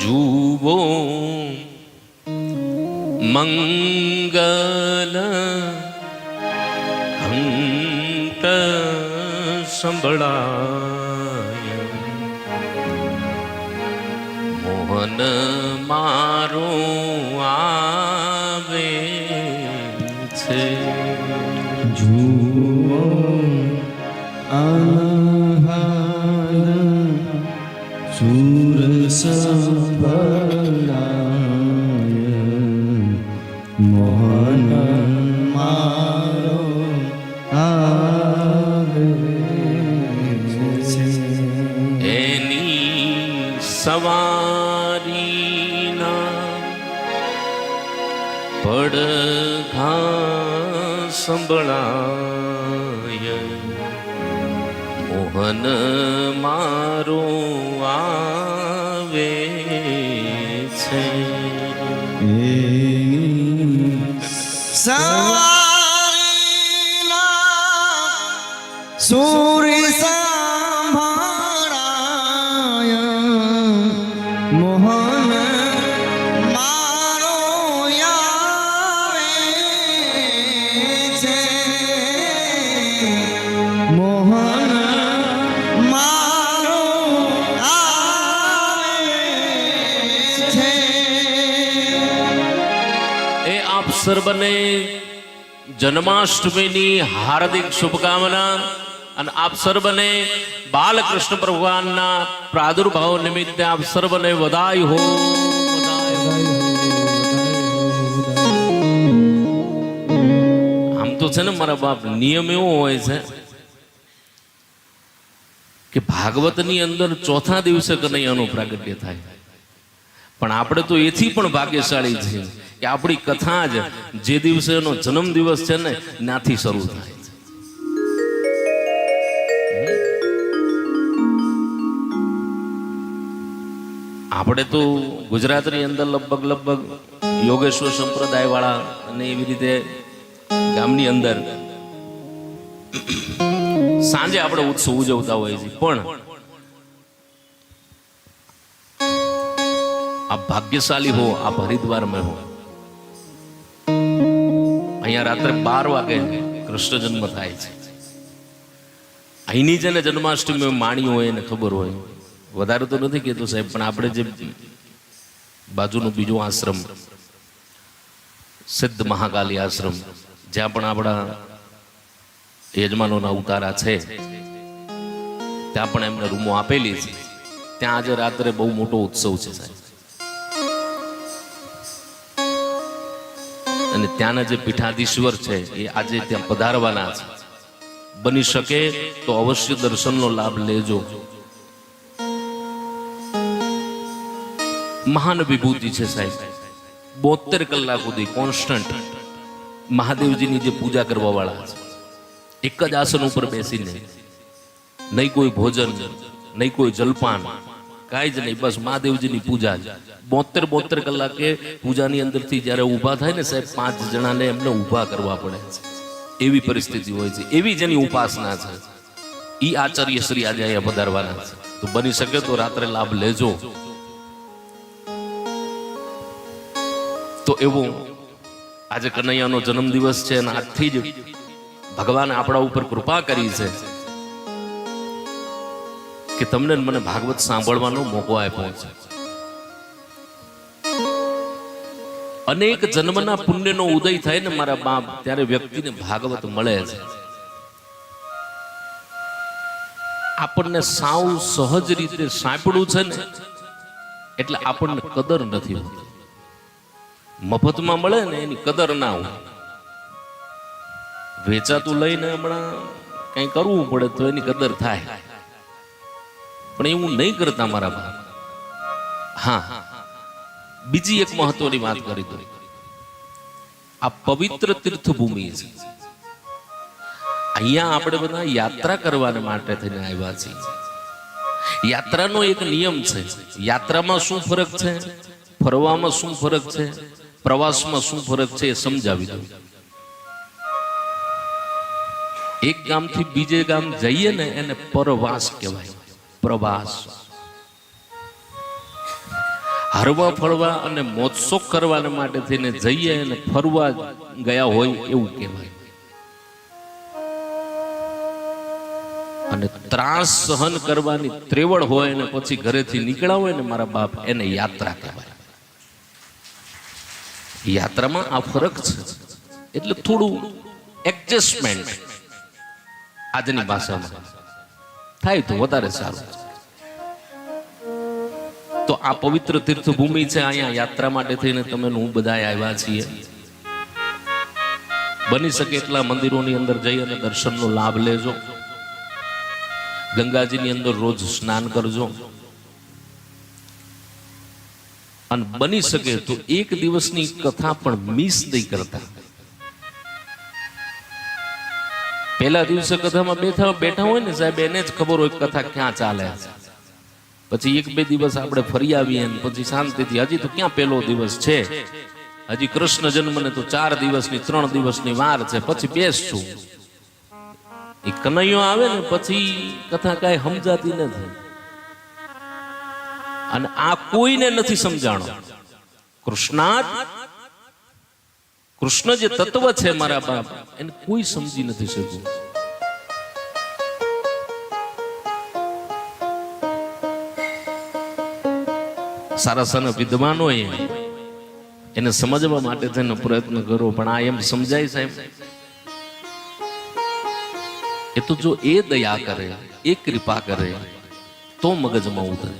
જુવો મંગલ ઘંટ સંભળાય મોહન મારો આવે છે જુઓ આહાર સવારીના પડઘા સંભળાય. મોહન મારો આવે છે. સવારીના સૂર્ય સર્વને જન્માષ્ટમીની હાર્દિક શુભકામના. અને આપ સર્વને બાલકૃષ્ણ ભગવાનના પ્રાદુર્ભાવ નિમિત્તે આપ સર્વને વધાય હો આમ તો છે ને મારા બાપ, નિયમ એવો હોય છે કે ભાગવતની અંદર ચોથા દિવસે કનૈયાનું પ્રાગટ્ય થાય. પણ આપણે તો એથી પણ ભાગ્યશાળી છીએ કે આપણી કથા જ જે દિવસે એનો જન્મ દિવસ છે ને, ત્યાંથી શરૂ થાય. આપણે તો ગુજરાતની અંદર લગભગ લગભગ યોગેશ્વર સંપ્રદાયવાળા અને એવી રીતે ગામની અંદર સાંજે આપણે ઉત્સવ ઉજવતા હોઈએ છીએ. પણ આપ ભાગ્યશાલી હો, આપ હરિદ્વાર હો. અહીંયા રાત્રે બાર વાગે કૃષ્ણ જન્મ થાય છે. અહીંની જેને જન્માષ્ટમી માણી હોય એને ખબર હોય. વધારે તો નથી કહેતો સાહેબ, પણ આપણે જે બાજુનો બીજું આશ્રમ, સિદ્ધ મહાકાલી આશ્રમ, જ્યાં પણ આપણા યજમાનોના ઉતારા છે, ત્યાં પણ એમને રૂમો આપેલી છે. ત્યાં આજે રાત્રે બહુ મોટો ઉત્સવ છે સાહેબ. અને ત્યાંના જે પીઠાધીશ્વર છે, એ આજે ત્યાં પધારવાના છે. બની શકે તો અવશ્ય દર્શનનો લાભ લેજો. મહાન વિભૂતિ છે સાહેબ. બોતેર કલાક સુધી કોન્સ્ટન્ટ મહાદેવજીની જે પૂજા કરવા વાળા છે. એક જ આસન ઉપર બેસીને નહીં કોઈ ભોજન, નહીં કોઈ જલપાન, કાંઈ જ નહીં, બસ મહાદેવજીની પૂજા જ. બોતેર બોતેર કલાકે પૂજાની અંદરથી જ્યારે ઊભા થાય ને સાહેબ, પાંચ જણાને એમને ઊભા કરવા પડે છે. એવી પરિસ્થિતિ હોય છે. એવી જેની ઉપાસના છે. ઈ આચાર્ય શ્રી આજે અહીંયા પધારવાના છે. તો બની શકે તો રાત્રે લાભ લેજો. તો એવું આજે કનૈયાનો જન્મદિવસ છે અને આજથી જ ભગવાન આપણા ઉપર કૃપા કરી છે કે તમને મને ભાગવત સાંભળવાનો મોકો આપ્યો છે. અનેક જન્મના પુણ્યનો ઉદય થાય ને મારા બાપ, ત્યારે વ્યક્તિને ભાગવત મળે છે. આપણને સાવ સહજ રીતે સાંપડું છે ને, એટલે આપણને કદર નથી હોતી. મફતમાં મળે ને એની કદર ના હોય. વેચાતું લઈને હમણાં કઈ કરવું પડે તો એની કદર થાય. પણ એવું નહીં કરતા મારા બાપ. હા, બીજી એક મહત્વની વાત કરી દો આ પવિત્ર તીર્થભૂમિ છે. અહીંયા આપણે બધા યાત્રા કરવા માટે થઈને આવ્યા છીએ. યાત્રાનો એક નિયમ છે. યાત્રામાં શું ફરક છે? ફરવામાં શું ફરક છે? પ્રવાસમાં શું ફરક છે એ સમજાવી દઉં. એક ગામથી બીજે ગામ જઈએ ને એને પરવાસ કહેવાય. પ્રવાસ. હરવા ફરવા અને મોજશોખ કરવા માટે થઈને જઈએ અને ફરવા ગયા હોય એવું કહેવાય. અને ત્રાસ સહન કરવાની ત્રેવડ હોય ને પછી ઘરેથી નીકળ્યા હોય ને મારા બાપ એને યાત્રા કહેવાય. યાત્રામાં આ ફરક છે. એટલે થોડું એડજસ્ટમેન્ટ આજની ભાષામાં થાય તો વધારે સારું. તો આ પવિત્ર તીર્થભૂમિ છે અહીંયા યાત્રા માટે થઈને તમે હું બધા આવ્યા છીએ. બની શકે એટલા મંદિરોની અંદર જઈ અને દર્શનનો લાભ લેજો. ગંગાજીની અંદર રોજ સ્નાન કરજો. અને બની શકે તો એક દિવસની કથા પણ મિસ નહીં કરતા. પહેલા દિવસે કથામાં બેઠા બેઠા હોય ને સાહેબ, એને જ ખબર હોય કથા ક્યાં ચાલે પછી એક બે દિવસ આપણે ફરી આવીએ પછી શાંતિથી, હજી તો ક્યાં પહેલો દિવસ છે? હજી કૃષ્ણ જન્મને તો ચાર દિવસની, ત્રણ દિવસની વાર છે, પછી બેસશું એ કનૈયો આવે ને પછી કથા કાંઈ સમજાતી નથી. અને આ કોઈને નથી સમજાણો. કૃષ્ણાત કૃષ્ણ જે તત્વ છે મારા બાપ, એને કોઈ સમજી નથી શક્યું. સારા સારા વિદ્વાનો એને સમજવા માટે તેનો પ્રયત્ન કરો પણ આ એમ સમજાય સાહેબ. એ તો જો એ દયા કરે, એ કૃપા કરે, તો મગજમાં ઉતરે.